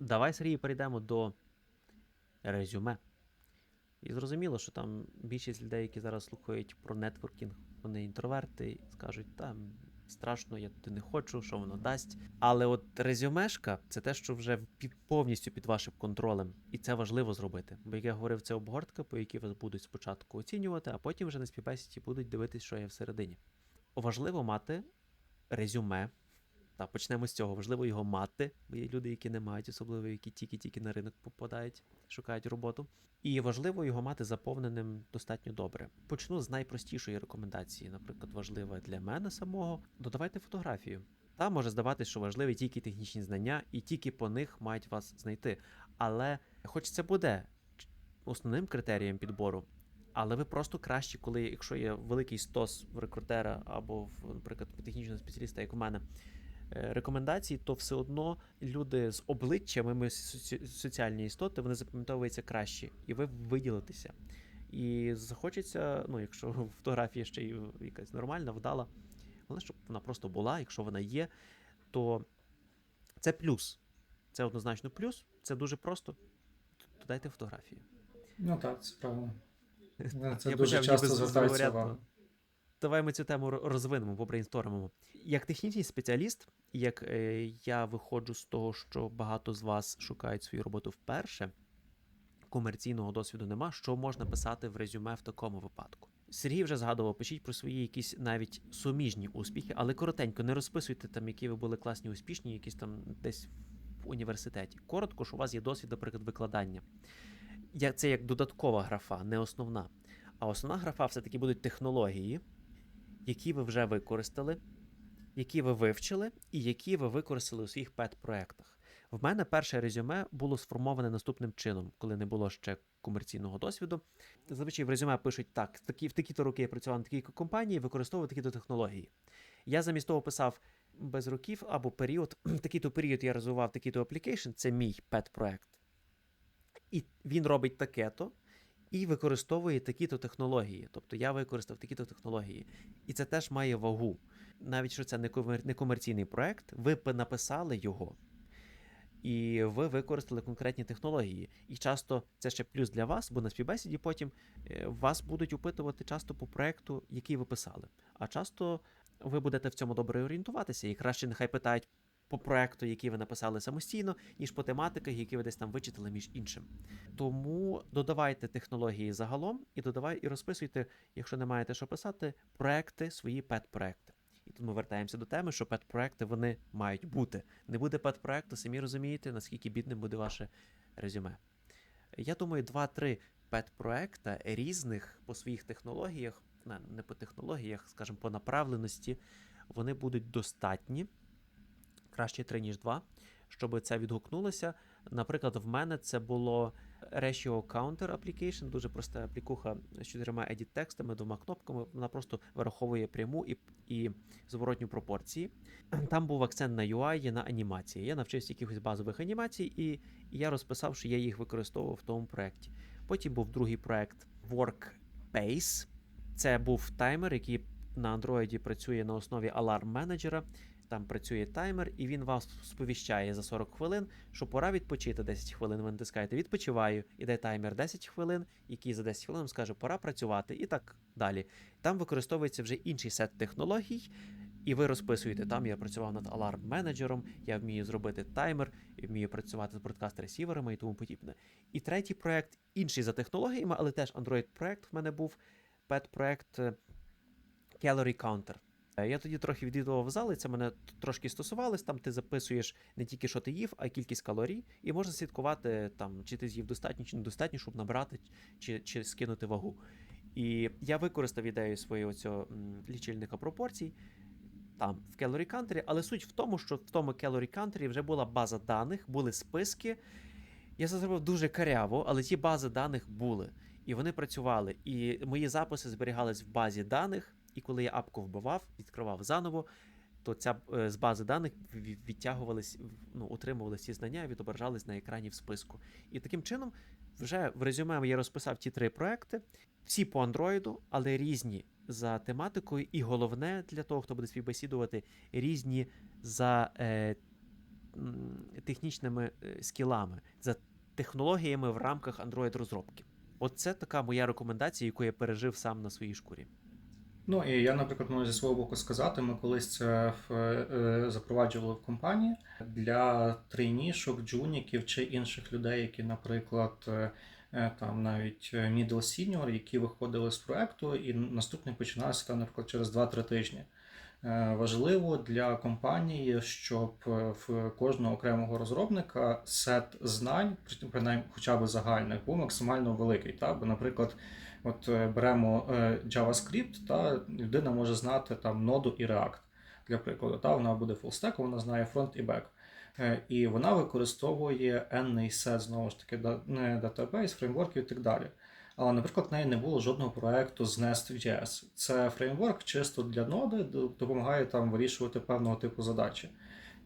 Давай, Сергій, перейдемо до резюме. І зрозуміло, що там більшість людей, які зараз слухають про нетворкінг, вони інтроверти і скажуть, там страшно, я туди не хочу, що воно дасть. Але от резюмешка це те, що вже повністю під вашим контролем, і це важливо зробити. Бо як я говорив, це обгортка, по якій вас будуть спочатку оцінювати, а потім вже на співбесіді будуть дивитись, що є всередині. Важливо мати резюме. Та почнемо з цього. Важливо його мати, бо є люди, які не мають, особливо які тільки-тільки на ринок попадають, шукають роботу. І важливо його мати заповненим достатньо добре. Почну з найпростішої рекомендації, наприклад, важлива для мене самого. Додавайте фотографію. Там може здаватися, що важливі тільки технічні знання, і тільки по них мають вас знайти. Але хоч це буде основним критерієм підбору, але ви просто краще, коли, якщо є великий стос в рекрутера або наприклад, технічного спеціаліста, як у мене, рекомендацій, то все одно люди з обличчями, ми соціальні істоти, вони запам'ятовуються краще, і ви виділитеся. І захочеться, ну, якщо фотографія ще й якась нормальна, вдала, але щоб вона просто була, якщо вона є, то це плюс. Це однозначно плюс, це дуже просто. Додайте фотографію. Ну так, це правильно. Це Я дуже почав часто звертається увагу. Давай ми цю тему ро- розвинемо, побрейнстормимо. Як технічний спеціаліст, як е, я виходжу з того, що багато з вас шукають свою роботу вперше, комерційного досвіду нема, що можна писати в резюме в такому випадку. Сергій вже згадував, пишіть про свої якісь навіть суміжні успіхи, але коротенько, не розписуйте там, які ви були класні, успішні, якісь там десь в університеті. Коротко, що у вас є досвід, наприклад, викладання. Це як додаткова графа, не основна. А основна графа все-таки будуть технології, які ви вже використали, які ви вивчили, і які ви використали у своїх пет-проектах. В мене перше резюме було сформоване наступним чином, коли не було ще комерційного досвіду. Зазвичай в резюме пишуть так: в такі, в такі-то роки я працював на такій компанії, використовував такі-то технології. Я замість того писав без років або період, такий-то період я розвивав такий-то application, це мій пет-проект. І він робить таке-то, і використовує такі-то технології. Тобто я використав такі-то технології. І це теж має вагу. Навіть що це не комерційний проект, ви написали його. І ви використали конкретні технології. І часто це ще плюс для вас, бо на співбесіді потім е, вас будуть опитувати часто по проекту, який ви писали. А часто ви будете в цьому добре орієнтуватися, і краще нехай питають по проекту, який ви написали самостійно, ніж по тематиках, які ви десь там вичитали між іншим. Тому додавайте технології загалом і додавай і розписуйте, якщо не маєте що писати, проекти, свої пет-проекти. І тут ми вертаємося до теми, що пет-проекти вони мають бути. Не буде пет-проекту, самі розумієте, наскільки бідним буде ваше резюме. Я думаю, 2-3 пет-проекта різних по своїх технологіях, не, по технологіях, скажімо, по направленості, вони будуть достатні. Краще 3, ніж 2, щоб це відгукнулося. Наприклад, в мене це було Ratio Counter Application, дуже проста аплікуха з чотирма edit текстами, двома кнопками. Вона просто вираховує пряму і, і зворотню пропорції. Там був акцент на UI і на анімації. Я навчився якихось базових анімацій, і, і я розписав, що я їх використовував в тому проєкті. Потім був другий проєкт Workpace. Це був таймер, який на Android працює на основі аларм менеджера. Там працює таймер, і він вас сповіщає за 40 хвилин, що пора відпочити 10 хвилин. Ви натискаєте відпочиваю, іде таймер 10 хвилин, який за 10 хвилин скаже, пора працювати, і так далі. Там використовується вже інший сет технологій, і ви розписуєте. Там я працював над аларм менеджером, я вмію зробити таймер, вмію працювати з бродкаст-ресіверами і тому подібне. І третій проект інший за технологіями, але теж Android-проект в мене був пет-проект е, Calorie Counter. Е, Я тоді трохи відвідував зали, це мене трошки стосувалось. Там ти записуєш не тільки що ти їв, а й кількість калорій, і можна слідкувати, там, чи ти з'їв достатньо, чи недостатньо, щоб набрати чи, чи скинути вагу. І я використав ідею свого цього м, лічильника пропорцій там в Calorie Counter, але суть в тому, що в тому Calorie Counter вже була база даних, були списки. Я це зробив дуже каряво, але ті бази даних були. І вони працювали. І мої записи зберігались в базі даних. І коли я апку вбивав, відкривав заново, то ця е, з бази даних ві- відтягувались, ну, утримувалися ці знання і відображались на екрані в списку. І таким чином, вже в резюме я розписав ті три проекти, всі по андроїду, але різні за тематикою. І головне для того, хто буде співбесідувати, різні за е, технічними е, скілами, за технологіями в рамках Android розробки. От це така моя рекомендація, яку я пережив сам на своїй шкурі. Ну і я, наприклад, можу зі свого боку сказати, ми колись це в- е, запроваджували в компанії для трейнішок, джуніків чи інших людей, які, наприклад, е, е, там навіть е, middle senior, які виходили з проекту, і наступний починався там, наприклад, через 2-3 тижні. Е, Важливо для компанії, щоб е, в кожного окремого розробника сет знань, принаймні хоча б загальних, був максимально великий. Та? Бо, наприклад, От е, беремо JavaScript, та людина може знати там ноду і React. Для прикладу, та вона буде фулстеком, вона знає фронт і бек. І вона використовує енний сет, знову ж таки, да- датабейс, фреймворків і так далі. Наприклад, в неї не було жодного проекту з Nest.js. Це фреймворк чисто для ноди, допомагає там вирішувати певного типу задачі.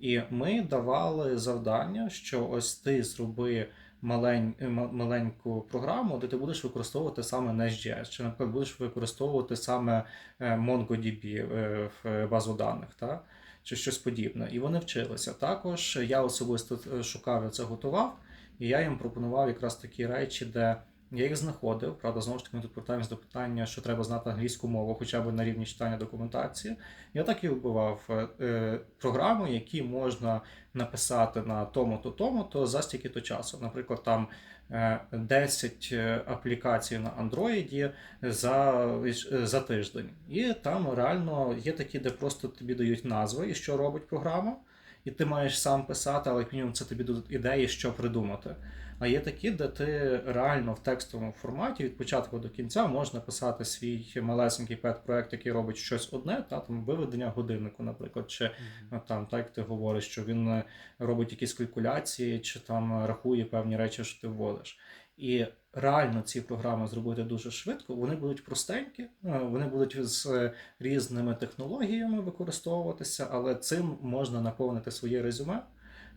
І ми давали завдання, що ось ти зроби малень, е, маленьку програму, де ти будеш використовувати саме Nest.js, чи, наприклад, будеш використовувати саме е, MongoDB е, в базу даних, та? чи щось подібне. І вони вчилися. Також я особисто е, шукав і це готував, і я їм пропонував якраз такі речі, де я їх знаходив. Правда, знову ж таки, ми тут повертаємось до питання, що треба знати англійську мову, хоча б на рівні читання документації. Я так і вбивав е, е, програми, які можна написати на тому-то, тому-то за стільки-то часу. Наприклад, там е, 10 е, аплікацій на Android за, е, за тиждень. І там реально є такі, де просто тобі дають назви і що робить програма. І ти маєш сам писати, але як мінімум це тобі дадуть ідеї, що придумати. А є такі, де ти реально в текстовому форматі від початку до кінця можеш написати свій малесенький пет-проект, який робить щось одне, та там виведення годиннику, наприклад, чи Ну, там, так ти говориш, що він е, робить якісь калькуляції, чи там рахує певні речі, що ти вводиш. І реально ці програми зробити дуже швидко, вони будуть простенькі, е, вони будуть з е, різними технологіями використовуватися, але цим можна наповнити своє резюме.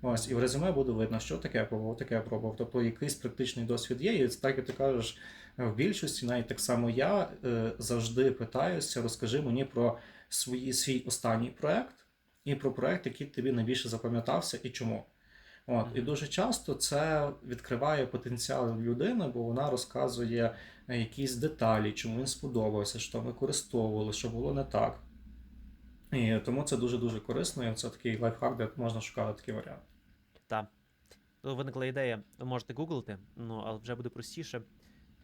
Ось, і в резюме буде видно, що таке я пробував, таке я пробував. Тобто якийсь практичний досвід є, і так як ти кажеш, в більшості, навіть так само я е, завжди питаюся, розкажи мені про свої, свій останній проект і про проект, який тобі найбільше запам'ятався і чому. От, і дуже часто це відкриває потенціал людини, бо вона розказує е, якісь деталі, чому він сподобався, що використовували, що було не так. І тому це дуже-дуже корисно, і це такий лайфхак, де можна шукати такий варіант. Так. Виникла ідея, ви можете гуглити, ну, але вже буде простіше.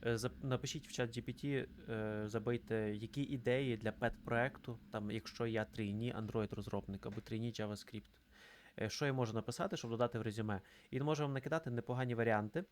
Е, Напишіть в чат GPT, е, забийте, які ідеї для пет-проекту, там, якщо я трійні Android-розробник або трійні JavaScript. Е, Що я можу написати, щоб додати в резюме? І він може вам накидати непогані варіанти.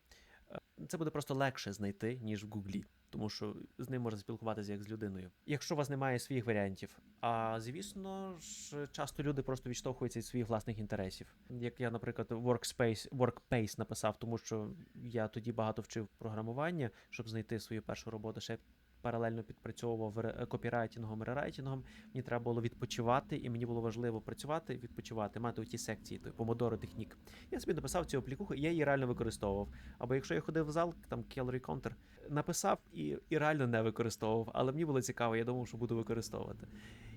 Е, Це буде просто легше знайти, ніж в Гуглі, тому що з ним можна спілкуватися як з людиною. Якщо у вас немає своїх варіантів, а звісно ж, часто люди просто відштовхуються від своїх власних інтересів. Як я, наприклад, Workspace, Workpace написав, тому що я тоді багато вчив програмування, щоб знайти свою першу роботу. Ще паралельно підпрацьовував копірайтингом, рерайтингом. Мені треба було відпочивати, і мені було важливо працювати, відпочивати, мати ті секції, той помодоро технік. Я собі написав цю аплікуху, і я її реально використовував. Або якщо я ходив в зал, там Calorie Counter, написав і, і реально не використовував, але мені було цікаво, я думав, що буду використовувати.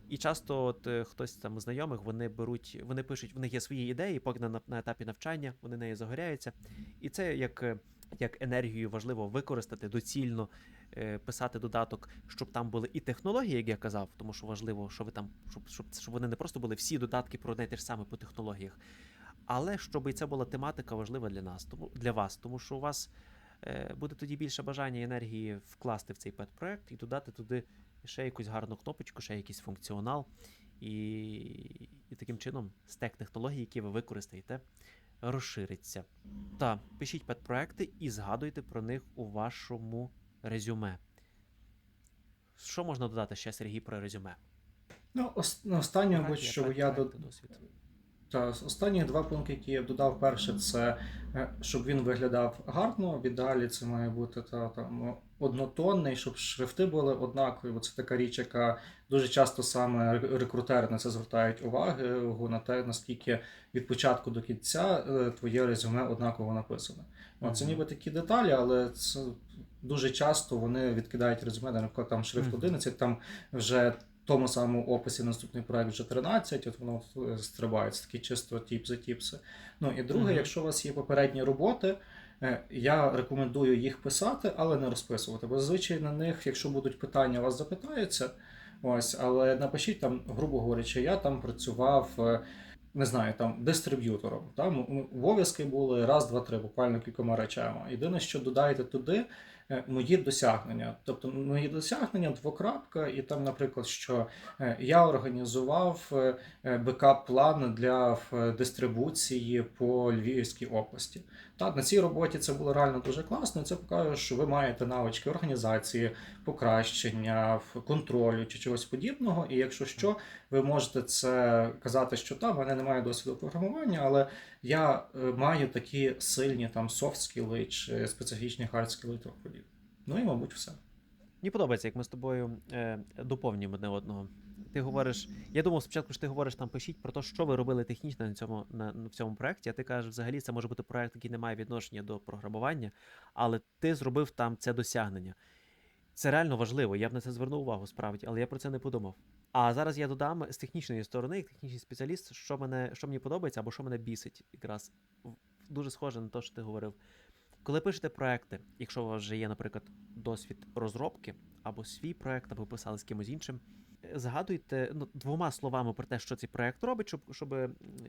І часто от, е, хтось там знайомих вони беруть, вони пишуть, в них є свої ідеї, поки на, на етапі навчання вони нею загоряються. І це як, е, як енергію важливо використати доцільно, е, писати додаток, щоб там були і технології, як я казав, тому що важливо, що ви там, щоб, щоб, щоб вони не просто були всі додатки про одне те ж саме по технологіях, але щоб і це була тематика важлива для нас, тому для вас, тому що у вас е, буде тоді більше бажання і енергії вкласти в цей пет-проект і додати туди ще якусь гарну кнопочку, ще якийсь функціонал. І, і таким чином стек технологій, які ви використаєте, розшириться. Та пишіть пет-проекти і згадуйте про них у вашому резюме. Що можна додати ще, Сергій, про резюме? Ну, ну, останнє, мабуть, що я проекти, до... досвід. Та, останні два пункти, які я додав, перше, це е, щоб він виглядав гарно. В ідеалі це має бути та, там, однотонний, щоб шрифти були однакові, бо це така річ, яка дуже часто саме рекрутери на це звертають увагу на те, наскільки від початку до кінця е, твоє резюме однаково написане. От, Це ніби такі деталі, але це дуже часто вони відкидають резюме, наприклад, там шрифт Мгм. 11, там вже тому самому описі наступний проект вже 13, от воно е, стрибає, такі чисто тіп за тіпси. Ну і друге, Мгм. якщо у вас є попередні роботи, я рекомендую їх писати, але не розписувати. Бо зазвичай на них, якщо будуть питання, вас запитаються. Ось, але напишіть там, грубо говорячи, я там працював. е, Не знаю, там дистриб'ютором. Там обов'язки були раз, два, три, буквально кількома речами. Єдине, що додаєте туди е, мої досягнення. Тобто мої досягнення двокрапка, і там, наприклад, що е, я організував е, е, бекап-план для е, дистрибуції по Львівській області. Так, на цій роботі це було реально дуже класно. Це показує, що ви маєте навички організації, покращення, контролю чи чогось подібного. І якщо що, ви можете це казати, що там в мене немає досвіду програмування, але я е, маю такі сильні там софт скіли чи специфічні хард скіли і тому подібне. Ну і мабуть, все. Мені подобається, як ми з тобою е, доповнюємо одне одного. Ти говориш, я думав спочатку, що ти говориш там пишіть про те, що ви робили технічно на цьому на, в цьому проєкті, а ти кажеш, взагалі це може бути проєкт, який не має відношення до програмування, але ти зробив там це досягнення. Це реально важливо, я б на це звернув увагу справді, але я про це не подумав. А зараз я додам з технічної сторони, як технічний спеціаліст, що мене що мені подобається або що мене бісить, якраз дуже схоже на те, що ти говорив. Коли пишете проекти, якщо у вас вже є, наприклад, досвід розробки або свій проект, або писали з кимось іншим, згадуйте ну, двома словами про те, що цей проект робить, щоб, щоб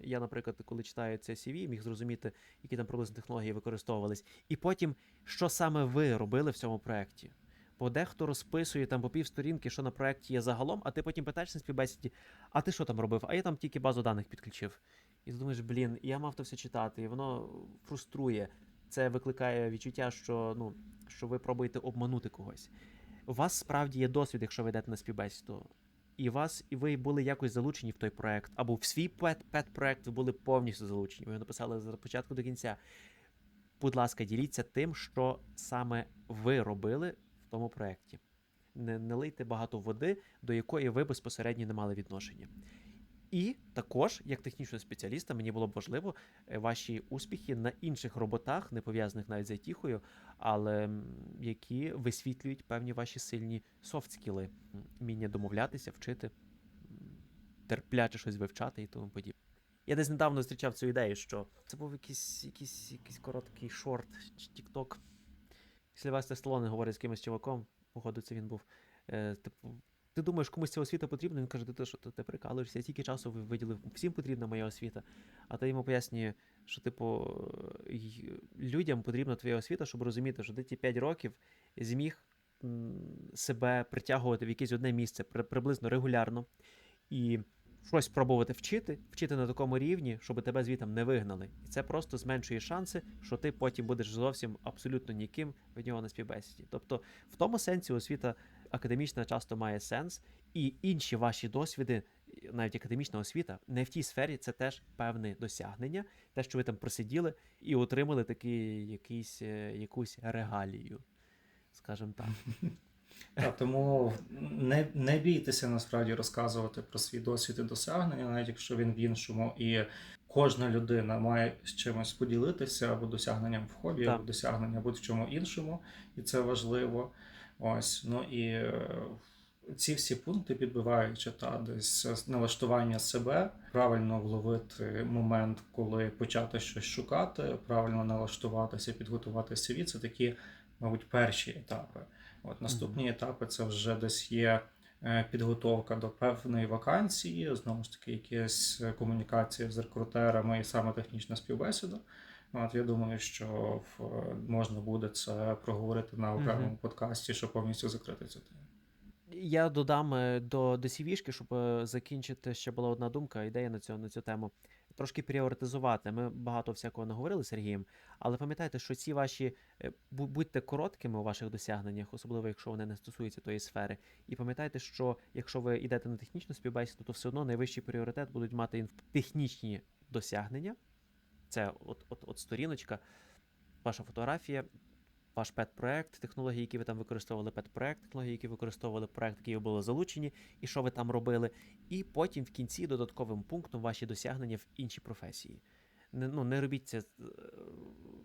я, наприклад, коли читаю це CV, міг зрозуміти, які там приблизно технології використовувались, і потім, що саме ви робили в цьому проекті. Бо дехто розписує там по півсторінки, що на проєкті є загалом, а ти потім питаєш на співбесіді, а ти що там робив? А я там тільки базу даних підключив. І ти думаєш, блін, я мав то все читати, і воно фруструє. Це викликає відчуття, що, ну, що ви пробуєте обманути когось. У вас справді є досвід, якщо ви йдете на співбесіду. І вас, і ви були якось залучені в той проект, або в свій пет, пет-проект ви були повністю залучені. Ви його написали з початку до кінця. Будь ласка, діліться тим, що саме ви робили в тому проєкті. Не, не лийте багато води, до якої ви безпосередньо не мали відношення. І також, як технічного спеціаліста, мені було б важливо е, ваші успіхи на інших роботах, не пов'язаних навіть з айтіхою, але які висвітлюють певні ваші сильні софт-скіли, вміння домовлятися, вчити, терпляче щось вивчати і тому подібне. Я десь недавно зустрічав цю ідею, що це був якийсь, якийсь, якийсь короткий шорт чи тікток. Сильвестр Сталоне говорить з якимось чуваком, походу, це він був. Е, типу, ти думаєш, комусь ця освіта потрібна? Він каже, ти що ти, ти прикалуєшся, я тільки часу ви- виділив, всім потрібна моя освіта. А ти йому пояснює, що, типу, людям потрібна твоя освіта, щоб розуміти, що ти ті 5 років зміг себе притягувати в якесь одне місце при- приблизно регулярно і щось пробувати вчити, вчити на такому рівні, щоб тебе звітом не вигнали. І це просто зменшує шанси, що ти потім будеш зовсім абсолютно ніким від нього на співбесіді. Тобто, в тому сенсі освіта академічна часто має сенс, і інші ваші досвіди, навіть академічна освіта, не в тій сфері це теж певне досягнення, те, що ви там просиділи і отримали такий якийсь, е, якусь регалію, скажімо так. Так, тому не, не бійтеся насправді розказувати про свій досвід і досягнення, навіть якщо він в іншому, і кожна людина має з чимось поділитися або досягненням в хобі, Так. або досягненням будь в чому іншому, і це важливо. Ось, ну і е, ці всі пункти підбиваючи та десь налаштування себе, правильно вловити момент, коли почати щось шукати, правильно налаштуватися, підготувати CV, це такі, мабуть, перші етапи. От наступні етапи це вже десь є е, підготовка до певної вакансії, знову ж таки, якісь комунікації комунікація з рекрутерами і саме технічна співбесіда. От я думаю, що можна буде це проговорити на окремому Мгм. подкасті, щоб повністю закрити цю тему. Я додам е, до, до CV-шки, щоб е, закінчити ще була одна думка, ідея на цю, на цю тему. Трошки пріоритизувати. Ми багато всякого наговорили з Сергієм, але пам'ятайте, що ці ваші е, будьте короткими у ваших досягненнях, особливо якщо вони не стосуються тої сфери. І пам'ятайте, що якщо ви йдете на технічну співбесіду, то все одно найвищий пріоритет будуть мати технічні досягнення. Це от, от, от сторіночка, ваша фотографія, ваш пет-проект, технології, які ви там використовували, пет-проект, технології, які використовували проект, який ви були залучені, і що ви там робили. І потім в кінці додатковим пунктом ваші досягнення в іншій професії. Не, ну, не робіть це е,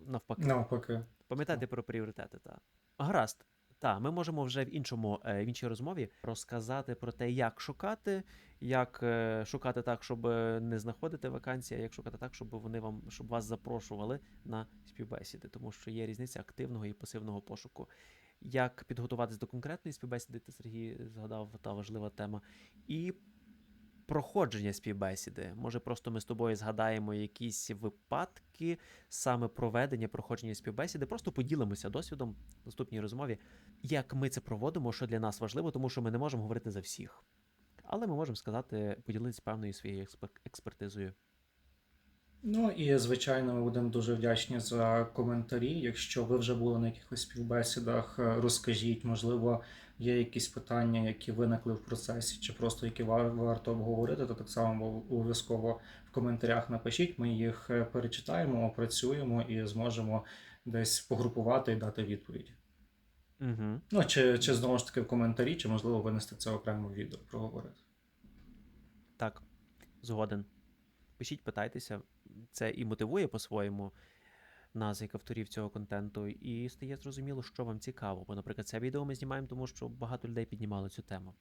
навпаки. Навпаки. Пам'ятайте про пріоритети, так. Гаразд. Та, ми можемо вже в іншому е, в іншій розмові розказати про те, як шукати, як е, шукати так, щоб е, не знаходити вакансії, а як шукати так, щоб вони вам щоб вас запрошували на співбесіди, тому що є різниця активного і пасивного пошуку. Як підготуватись до конкретної співбесіди, ти Сергій згадав та важлива тема. І проходження співбесіди. Може, просто ми з тобою згадаємо якісь випадки саме проведення проходження співбесіди, просто поділимося досвідом в наступній розмові, як ми це проводимо, що для нас важливо, тому що ми не можемо говорити за всіх. Але ми можемо сказати, поділитися певною своєю експер- експертизою. Ну і звичайно, ми будемо дуже вдячні за коментарі. Якщо ви вже були на якихось співбесідах, розкажіть, можливо, є якісь питання, які виникли в процесі, чи просто які варто обговорити, то так само обов'язково в коментарях напишіть. Ми їх е, перечитаємо, опрацюємо і зможемо десь погрупувати і дати відповідь. Угу. Ну чи, чи знову ж таки в коментарі, чи можливо винести це окремо в відео проговорити. Так, згоден. Пишіть, питайтеся. Це і мотивує по-своєму нас, як авторів цього контенту, і стає зрозуміло, що вам цікаво. Бо, наприклад, це відео ми знімаємо, тому що багато людей піднімали цю тему.